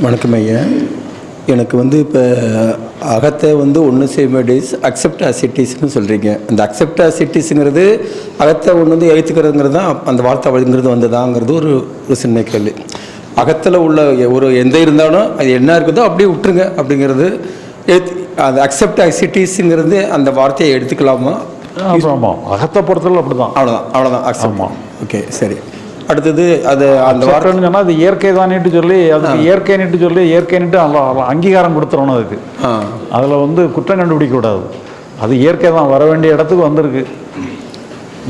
வணக்கம் ஐயா. எனக்கு வந்து இப்போ அகத்தை வந்து ஒன்று சேமடிஸ் அக்செப்ட் அசிட்டிஸ்னு சொல்கிறீங்க அந்த அக்செப்ட் அசிட்டிஸுங்கிறது அகத்தை ஒன்று வந்து எழுத்துக்கிறதுங்கிறது தான் அந்த வார்த்தை வழிங்கிறது வந்ததாங்கிறது ஒரு ஒரு சின்ன கேள்வி. அகத்தில் உள்ள ஒரு எந்த இருந்தாலும் அது என்ன இருக்குதோ அப்படியே விட்டுருங்க அப்படிங்கிறது எழுத்து அந்த அக்செப்ட் அசிட்டிஸுங்கிறது அந்த வார்த்தையை எடுத்துக்கலாமா? ஆமாம் அகத்தை பொறுத்தவரை அப்படி தான் அவ்வளோதான் அவ்வளோதான் அக்செப்ட். ஓகே சரி. அடுத்தது அது அந்த வார்த்தைன்னு சொன்னால் அது இயற்கை தானேட்டு சொல்லி அதுக்கு இயற்கைன்னுட்டு சொல்லி இயற்கைன்னுட்டு அங்கீகாரம் கொடுத்துடணும் அதுக்கு. அதில் வந்து குற்றம் கண்டுபிடிக்க கூடாது அது இயற்கை தான் வர வேண்டிய இடத்துக்கு வந்திருக்கு.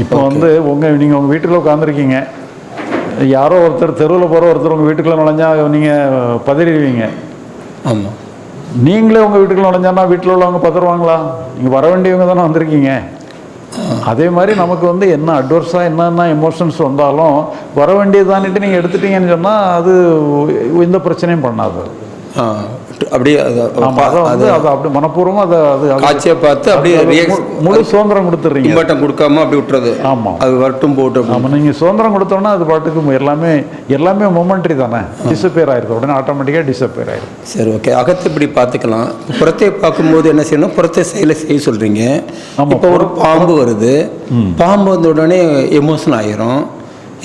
இப்போ வந்து உங்கள் நீங்கள் உங்கள் வீட்டில் உட்காந்துருக்கீங்க யாரோ ஒருத்தர் தெருவில் போகிற ஒருத்தர் உங்கள் வீட்டுக்குள்ளே நுழைஞ்சா நீங்கள் பதறிடுவீங்க. ஆமாம் நீங்களே உங்கள் வீட்டுக்குள்ள நுழைஞ்சானா வீட்டில் உள்ளவங்க பதறுவாங்களா? நீங்கள் வர வேண்டியவங்க தானே வந்திருக்கீங்க. அதே மாதிரி நமக்கு வந்து என்ன அட்வர்ஸாக என்னென்ன எமோஷன்ஸ் வந்தாலும் வர வேண்டியதானிட்டு நீங்கள் எடுத்துட்டீங்கன்னு சொன்னால் அது எந்த பிரச்சனையும் பண்ணாது. அப்படியே அது அப்படி மனப்பூர்வமாக அதை அது காட்சியை பார்த்து அப்படியே முழு சுதந்திரம் கொடுத்துட்றீங்க இம்பார்ட்டன் கொடுக்காம அப்படி விட்டுறது. ஆமாம் அது வரட்டும் போட்டு ஆமாம் நீங்கள் சுதந்திரம் கொடுத்தோன்னா அது பாட்டுக்கு எல்லாமே எல்லாமே மொமெண்ட்ரி தானே. டிசப்பியர் ஆயிருது. உடனே ஆட்டோமேட்டிக்காக டிசப்பியர் ஆயிடும் சரி ஓகே அகத்தை இப்படி பார்த்துக்கலாம். புறத்தை பார்க்கும்போது என்ன செய்யணும்? புறத்தை செயலை செய்ய சொல்கிறீங்க இப்போ ஒரு பாம்பு வருது. பாம்பு வந்த உடனே எமோஷன் ஆயிரும்.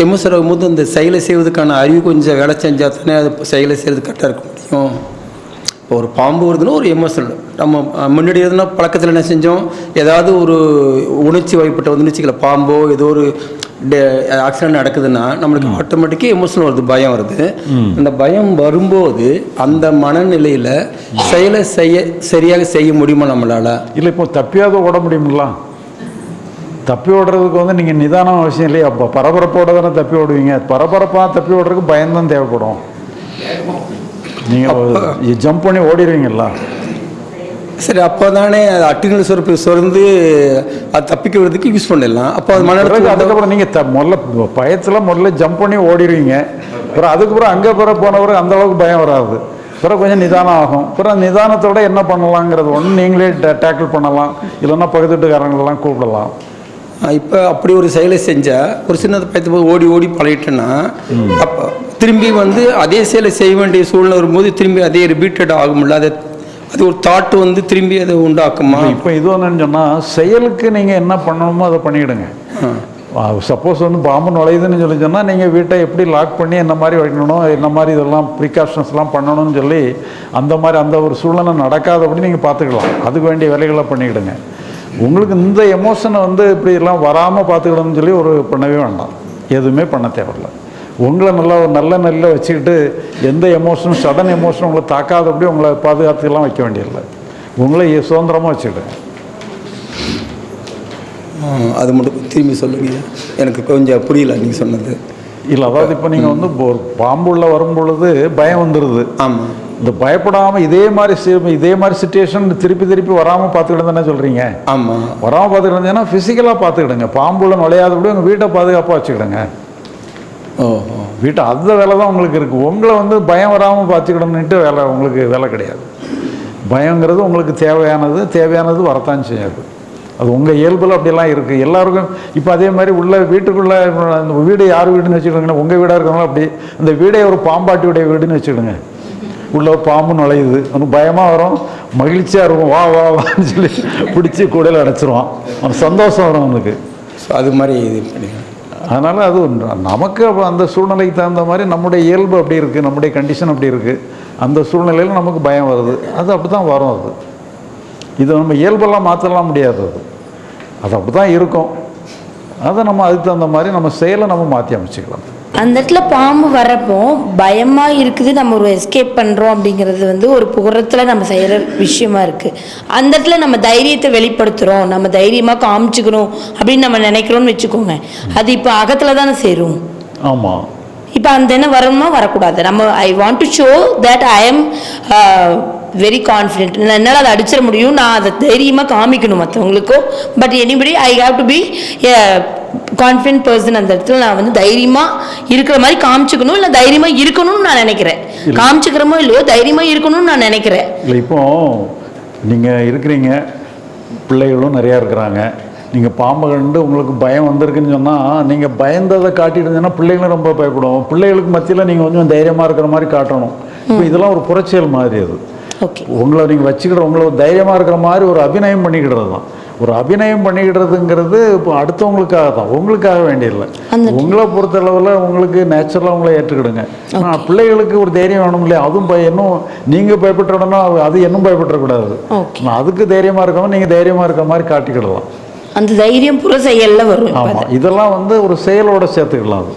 எமோஷன் ஆகும்போது அந்த செயலை செய்வதற்கான அறிவு கொஞ்சம் வேலை செஞ்சால் தானே அது செயலை செய்கிறது கரெக்டாக இருக்க முடியும். இப்போ ஒரு பாம்பு வருதுன்னா ஒரு எமோஷனல் நம்ம முன்னாடி எதுனா பழக்கத்தில் என்ன செஞ்சோம்? ஏதாவது ஒரு உணர்ச்சி வயப்பட்ட வந்து வச்சுக்கல பாம்போ ஏதோ ஒரு ஆக்சிடென்ட் நடக்குதுன்னா நம்மளுக்கு ஆட்டோமேட்டிக்காக எமோஷனல் வருது பயம் வருது. அந்த பயம் வரும்போது அந்த மனநிலையில் செயலை செய்ய சரியாக செய்ய முடியுமா நம்மளால்? இல்லை இப்போ தப்பியாவது ஓட முடியுங்களா தப்பி ஓடுறதுக்கு வந்து நீங்கள் நிதானம் அவசியம் இல்லையா? அப்போ பரபரப்போட தானே தப்பி ஓடுவீங்க. பரபரப்பாக தப்பி ஓடுறதுக்கு பயம்தான் தேவைப்படும். நீங்கள் ஜம்ப் பண்ணி ஓடிடுவீங்களா சரி அப்போ தானே அட்டினல் சுரப்பு சுரந்து அது தப்பிக்க விடுறதுக்கு யூஸ் பண்ணிடலாம். அப்போ அது மன அதுக்கப்புறம் நீங்கள் த முதல்ல பயத்தில் முதல்ல ஜம்ப் பண்ணி ஓடிடுவீங்க. அப்புறம் அதுக்கப்புறம் அங்கே பிற போனவருக்கு அந்த அளவுக்கு பயம் வராது. பிறகு கொஞ்சம் நிதானம் ஆகும். பிறகு நிதானத்தோட என்ன பண்ணலாங்கிறது ஒன்று நீங்களே டேக்கிள் பண்ணலாம். இல்லைன்னா பக்கத்து வீட்டுக்காரங்களெல்லாம் கூப்பிடலாம். இப்போ அப்படி ஒரு செயலை செஞ்சால் ஒரு சின்னதை பார்த்து போது ஓடி ஓடி பழகிட்டேன்னா அப்போ திரும்பி வந்து அதே செயலை செய்ய வேண்டிய சூழ்நிலை வரும்போது திரும்பி அதே ரிப்பீட்டட் ஆகும்ல. அது அது ஒரு தாட் வந்து திரும்பி அதை உண்டாக்குமா? இப்போ இது என்னன்னு சொன்னால் செயலுக்கு நீங்கள் என்ன பண்ணணுமோ அதை பண்ணிவிடுங்க சப்போஸ் வந்து பாம்பு நுழையுதுன்னு சொல்லி சொன்னால் நீங்கள் வீட்டை எப்படி லாக் பண்ணி என்ன மாதிரி வைக்கணும் என்ன மாதிரி இதெல்லாம் ப்ரிகாஷன்ஸ்லாம் பண்ணணும்னு சொல்லி அந்த மாதிரி அந்த ஒரு சூழ்நிலை நடக்காதபடி நீங்கள் பார்த்துக்கலாம். அதுக்கு வேண்டிய வேலைகளை பண்ணிக்கிடுங்க. உங்களுக்கு இந்த எமோஷனை வந்து இப்படி எல்லாம் வராமல் பார்த்துக்கிடணும்னு சொல்லி ஒரு பண்ணவே வேண்டாம். எதுவுமே பண்ண தேவையில்ல. உங்களை நல்லா ஒரு நல்ல நல்ல வச்சுக்கிட்டு எந்த எமோஷனும் சடன் எமோஷனும் உங்களை தாக்காதபடி உங்களை பாதுகாத்துக்கெல்லாம் வைக்க வேண்டியதில்லை. உங்களை சுதந்திரமாக வச்சுக்கிடுங்க. ஆ, அது மட்டும் திரும்பி சொல்லுங்க. எனக்கு கொஞ்சம் புரியல நீங்கள் சொன்னது. இல்லை அதாவது இப்போ நீங்கள் வந்து ஒரு பாம்புள்ள வரும் பொழுது பயம் வந்துடுது ஆமாம் இந்த பயப்படாமல் இதே மாதிரி இதே மாதிரி சுச்சுவேஷன் திருப்பி திருப்பி வராமல் பார்த்துக்கிட்டு சொல்கிறீங்க ஆமாம் வராமல் பார்த்துக்கிட்டு இருந்தீங்கன்னா ஃபிசிக்கலாக பார்த்துக்கிடுங்க. பாம்புள்ள நுழையாதபடி உங்கள் வீட்டை பாதுகாப்பாக வச்சுக்கிடுங்க. ஓ வீட்டை அந்த வேலை தான் உங்களுக்கு இருக்குது உங்களை வந்து பயம் வராமல் பார்த்துக்கிடணுன்ட்டு வேலை உங்களுக்கு வேலை கிடையாது. பயங்கிறது உங்களுக்கு தேவையானது தேவையானது வரத்தான் செய்யாது. அது உங்கள் இயல்பில் அப்படியெல்லாம் இருக்குது எல்லாருக்கும் இப்போ அதே மாதிரி உள்ள வீட்டுக்குள்ளே அந்த வீடு யார் வீடுன்னு வச்சுக்கிடுங்கன்னா உங்கள் வீடாக இருக்கிறவங்களும் அப்படி அந்த வீடே ஒரு பாம்பாட்டியுடைய வீடுன்னு வச்சுக்கிடுங்க உள்ள பாம்பு நுழையுது. அவனுக்கு பயமாக வரும் மகிழ்ச்சியாக இருக்கும். வா வா வான்னு சொல்லி பிடிச்சி கூடையில் அடைச்சிருவான். அவன் சந்தோஷம் வரும் அவனுக்கு. ஸோ அது மாதிரி இது பண்ணிக்கலாம் அதனால் அது ஒன்று. நமக்கு அப்போ அந்த சூழ்நிலைக்கு தகுந்த மாதிரி நம்முடைய இயல்பு அப்படி இருக்குது நம்முடைய கண்டிஷன் அப்படி இருக்குது அந்த சூழ்நிலையில் நமக்கு பயம் வருது. அது அப்படி தான் வரும் அது. இது நம்ம இயல்பெல்லாம் மாற்றலாம் முடியாது அது. அது அப்படி தான் இருக்கும். அதை நம்ம அதுக்கு தகுந்த மாதிரி நம்ம செயலை நம்ம மாற்றி அமைச்சிக்கலாம். அந்த இடத்துல பாம்பு வரப்போ பயமா இருக்குது நம்ம ஒரு எஸ்கேப் பண்றோம் அப்படிங்கிறது வந்து ஒரு புறத்துல நம்ம செய்யற விஷயமா இருக்கு. அந்த இடத்துல நம்ம தைரியத்தை வெளிப்படுத்துறோம் நம்ம தைரியமா காமிச்சுக்கணும் அப்படின்னு நம்ம நினைக்கிறோம்னு வச்சுக்கோங்க. அது இப்போ அகத்துல தானே சேரும். ஆமாம் இப்போ அந்த என்ன வரணுமா வரக்கூடாது. நம்ம I want to show that I am very confident என்னால் அதை அடிச்சிட முடியும் நான் அதை தைரியமாக காமிக்கணும் மற்றவங்களுக்கோ but anybody I have to be confident person அந்த இடத்துல. நான் வந்து தைரியமாக இருக்கிற மாதிரி காமிச்சுக்கணும். இல்லை தைரியமாக இருக்கணும்னு நான் நினைக்கிறேன். காமிச்சுக்கிறோமோ இல்லையோ தைரியமாக இருக்கணும்னு நான் நினைக்கிறேன். இல்லை இப்போ நீங்கள் இருக்கிறீங்க பிள்ளைகளும் நிறையா இருக்கிறாங்க. நீங்கள் பாம்பை கண்டு உங்களுக்கு பயம் வந்திருக்குன்னு சொன்னால் நீங்கள் பயந்ததை காட்டிட்டு இருந்தீங்கன்னா பிள்ளைங்களும் ரொம்ப பயப்படும் பிள்ளைகளுக்கு மத்தியில் நீங்கள் கொஞ்சம் தைரியமாக இருக்கிற மாதிரி காட்டணும். இப்போ இதெல்லாம் ஒரு புறச்செயல் மாதிரி அது. ஓகே உங்களை நீங்கள் வச்சுக்கிற உங்களை தைரியமாக இருக்கிற மாதிரி ஒரு அபிநயம் பண்ணிக்கிடுறது தான். ஒரு அபிநயம் பண்ணிக்கிடுறதுங்கிறது இப்போ அடுத்தவங்களுக்காக தான். உங்களுக்காக வேண்டியதில்லை. உங்களை பொறுத்தளவில் உங்களுக்கு நேச்சுரலாக உங்களை ஏற்றுக்கிடுங்க. ஆனால் பிள்ளைகளுக்கு ஒரு தைரியம் வேணும் இல்லையா? அதுவும் இன்னும் நீங்கள் பயப்பட்டுடனா அது இன்னும் பயப்பட்டுறக்கூடாது. அதுக்கு தைரியமாக இருக்கணும் நீங்கள் தைரியமாக இருக்கிற மாதிரி காட்டிக்கிடலாம். அந்த தைரியம் புற செயல்ல வரும். ஆமாம் இதெல்லாம் வந்து ஒரு செயலோட சேர்த்துக்கலாம் அது.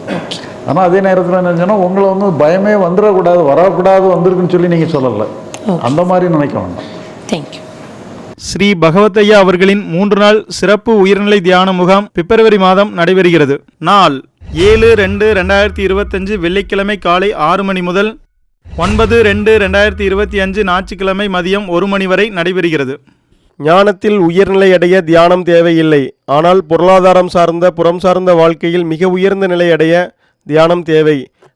ஆனால் அதே நேரத்தில் என்ன சொன்னால் உங்களை வந்து பயமே வந்துடக்கூடாது வரக்கூடாது வந்திருக்குன்னு சொல்லி நீங்கள் சொல்லலை. அந்த மாதிரி நினைக்க வேண்டாம். தேங்க்யூ ஸ்ரீ பகவத்தையா அவர்களின் மூன்று நாள் சிறப்பு உயர்நிலை தியான முகாம் பிப்ரவரி மாதம் நடைபெறுகிறது. நாள் ஏழு ரெண்டு ரெண்டாயிரத்தி இருபத்தஞ்சு வெள்ளிக்கிழமை காலை ஆறு மணி முதல் ஒன்பது ரெண்டு ரெண்டாயிரத்தி இருபத்தி அஞ்சு ஞாயிற்றுக்கிழமை மதியம் ஒரு மணி வரை நடைபெறுகிறது. ஞானத்தில் உயர்நிலை அடைய தியானம் தேவையில்லை. ஆனால் பொருளாதாரம் சார்ந்த புறம் சார்ந்த வாழ்க்கையில் மிக உயர்ந்த நிலை அடைய தியானம் தேவை.